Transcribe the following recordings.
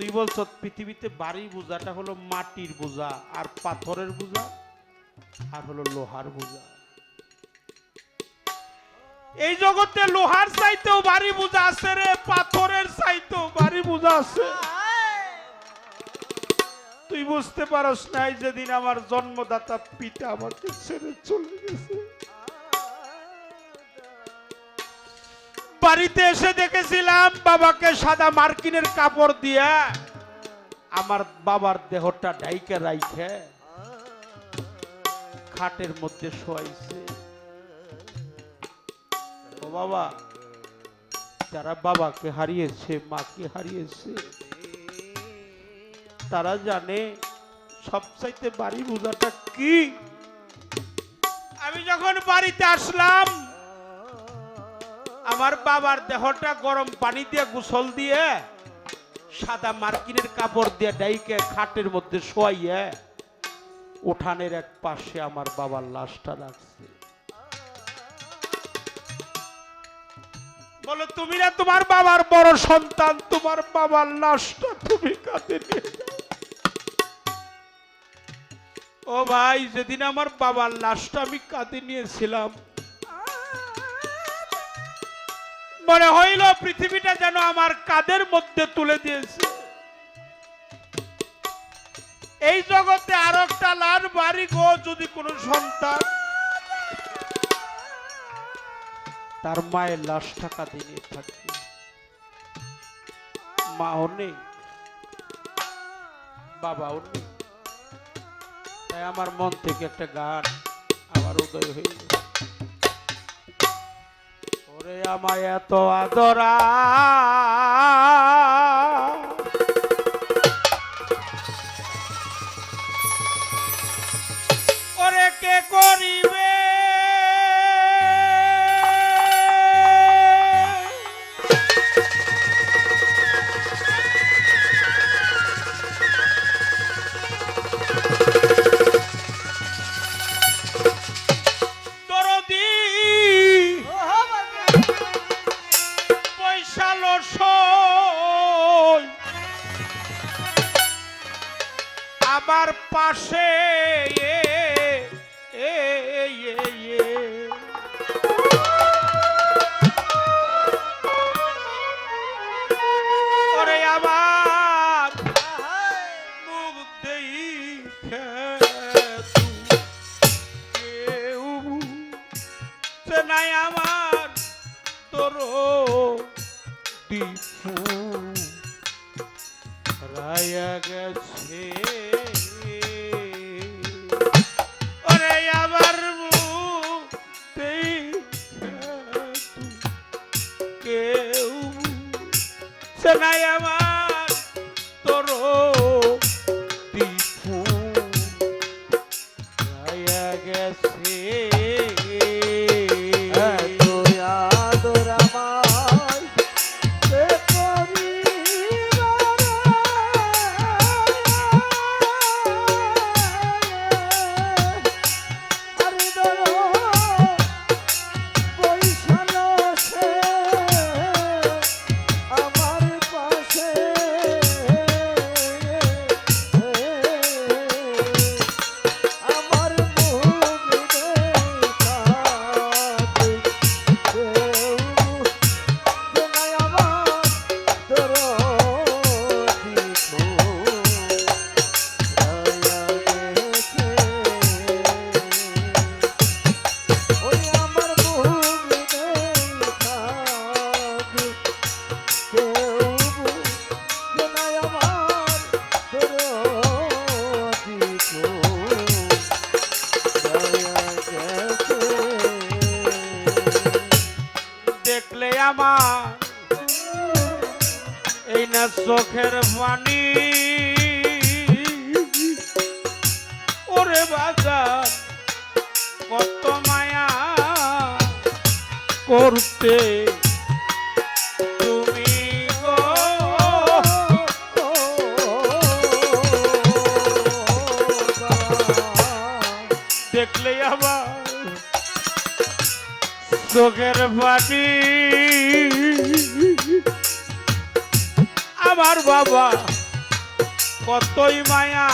তুই বলছ, পৃথিবীতে বাড়ির বোঝাটা হলো মাটির বোঝা, আর পাথরের বোঝা, আর হলো লোহার বোঝা। এই জগতে লোহার চাইতেও বাড়ি বোঝা আছে রে, পাথরের চাইতেও বাড়ি বোঝা আছে। তুই বুঝতে পারস নাই, যেদিন আমার জন্মদাতা পিতা আমাকে ছেড়ে চলে গেছে। বাড়িতে এসে দেখেছিলাম বাবাকে সাদা মার্কিনের কাপড় দিয়ে আমার বাবার দেহটা ডাইকে রাইখে খাটের মধ্যে শোয়াইছে। ও বাবা, যারা বাবাকে হারিয়েছে, মাকে হারিয়েছে, তারা জানে সবচাইতে বাড়ি বোঝাটা কি। আমি যখন বাড়িতে আসলাম আমার বাবার দেহটা গরম পানি দিয়ে গোসল দিয়ে সাদা মার্কিনের কাপড় দিয়ে ডাইকে খাটের মধ্যে শোয়াইয়ে উঠানের এক পাশে আমার বাবার লাশটা রাখছে বলো, তুমি না তোমার বাবার বড় সন্তান, তোমার বাবার লাশটা তুমি কাঁদে ও ভাই, যেদিন আমার বাবার লাশটা আমি কাঁদে নিয়েছিলাম মনে হইল পৃথিবীটা যেন আমার কাদের মধ্যে তুলে দিয়েছে। এই জগতে আর একটা লাল বাড়ি গো, যদি কোনো সন্তান তার মায়ের লাশ টাকা নিয়ে থাকে। মাও নেই, বাবাও নেই। তাই আমার মন থেকে একটা গান, আমার উদয় হয়ে আমায় এত আদরা। দীপু রায়া গেছে। ওরে দেখে কেউ সেনাই আমার আমার এই না চোখের পানি। ওরে বাজার কত মায়া করতে চোখের পানি আমার বাবা কতই মায়া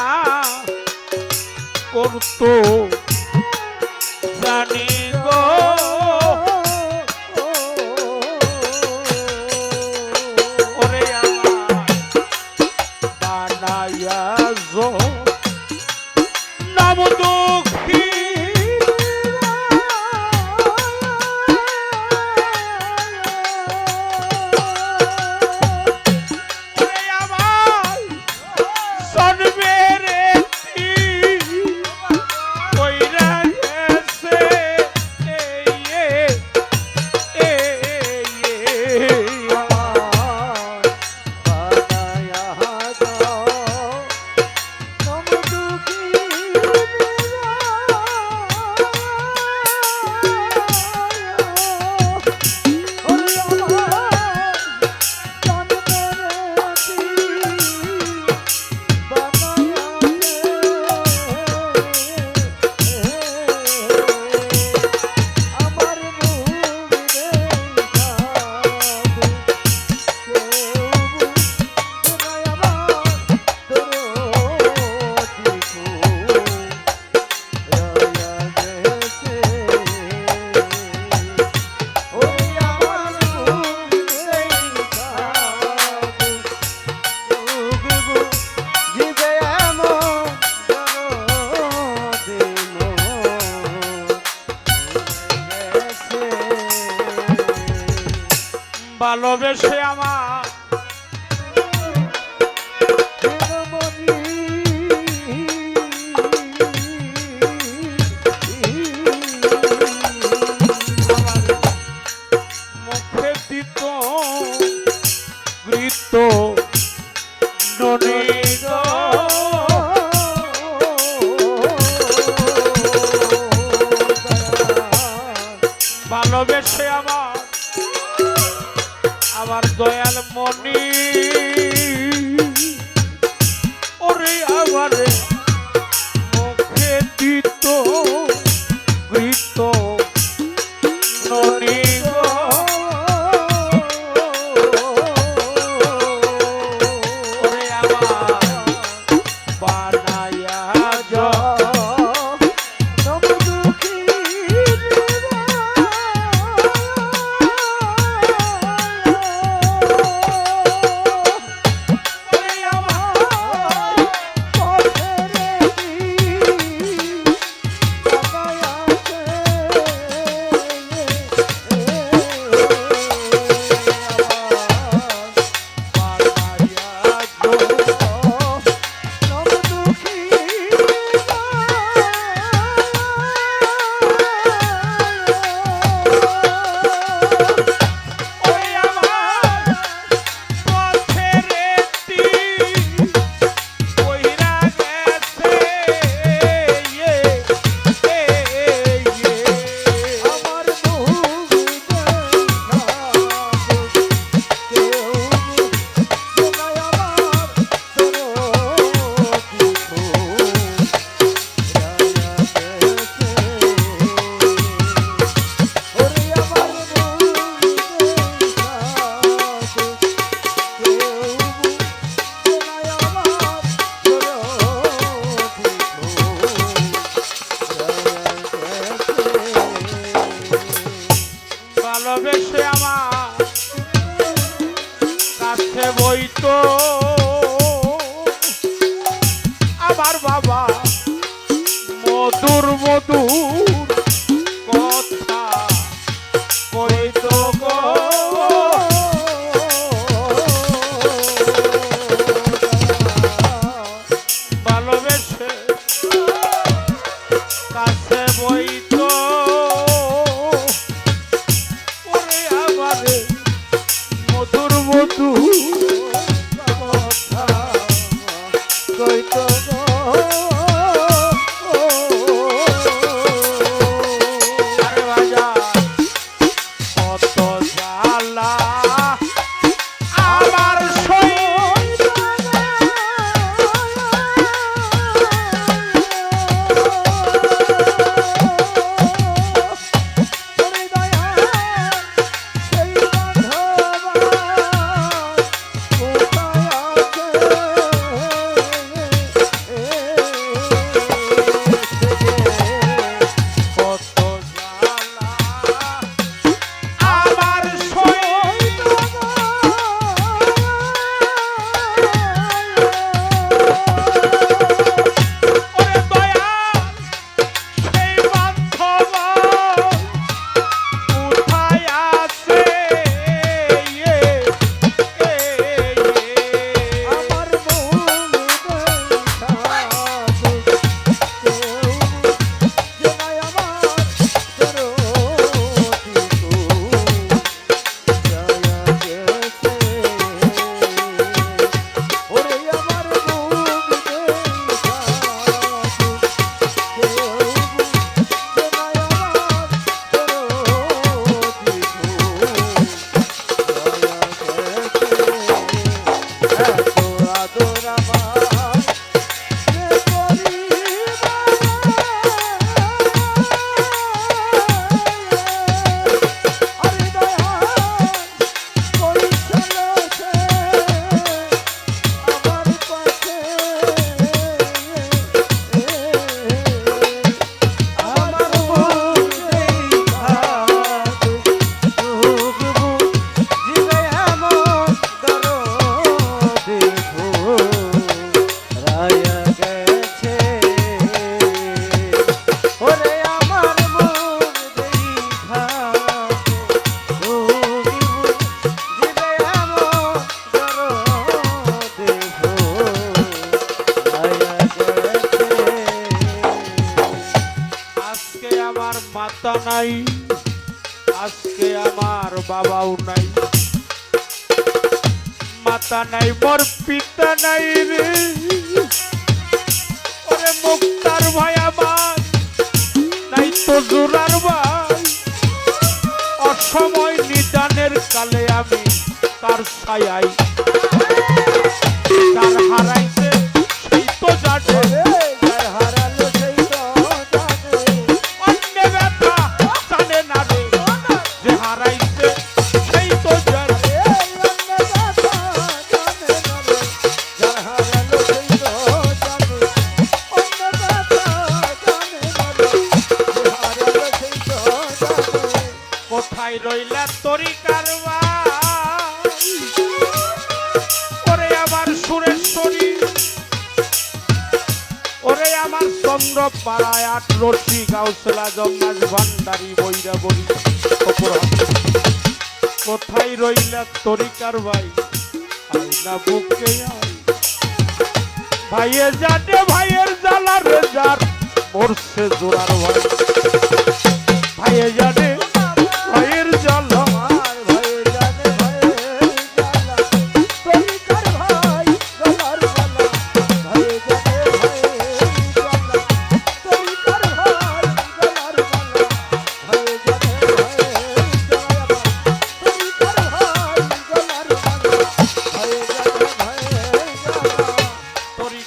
করতো জানি দুলার ভাই অসময় নিদানের কালে আমি তার ছায়াই। তার হারাইতে তো জানে আমার চন্দ্র পাড়ায় আট রোটি গাউসলা জমাস ভান্ডারি বইরা বলি কোথায় রইলা তরিকার ভাই আইনা বুকে ভাইয়ে যাতে ভাইয়ের জ্বালার যার মরছে জোরার ভাই। ভাইয়ে যাতে ভাইয়ের জ্বালা।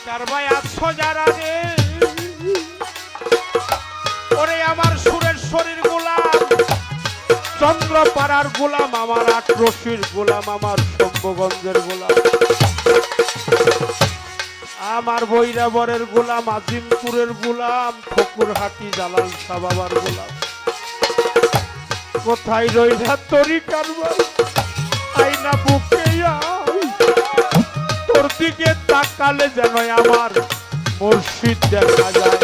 কারবাই আছো যারা রে। ওরে আমার সুরের শরীর গোলাম চন্দ্রপাড়ার গোলাম, আমার আটরশির গোলাম, আমার সভ্যগঞ্জের গোলাম। আমার বৈরাবরের গোলাম, আজিমপুরের গোলাম ফকুরহাটি জালাল সাবাবার গোলাম। কোথায় রইলা তরি কারবার? আইনা বুকে আই। তোর দিকে তাকালে যেন আমার মসজিদ দেখা যায়।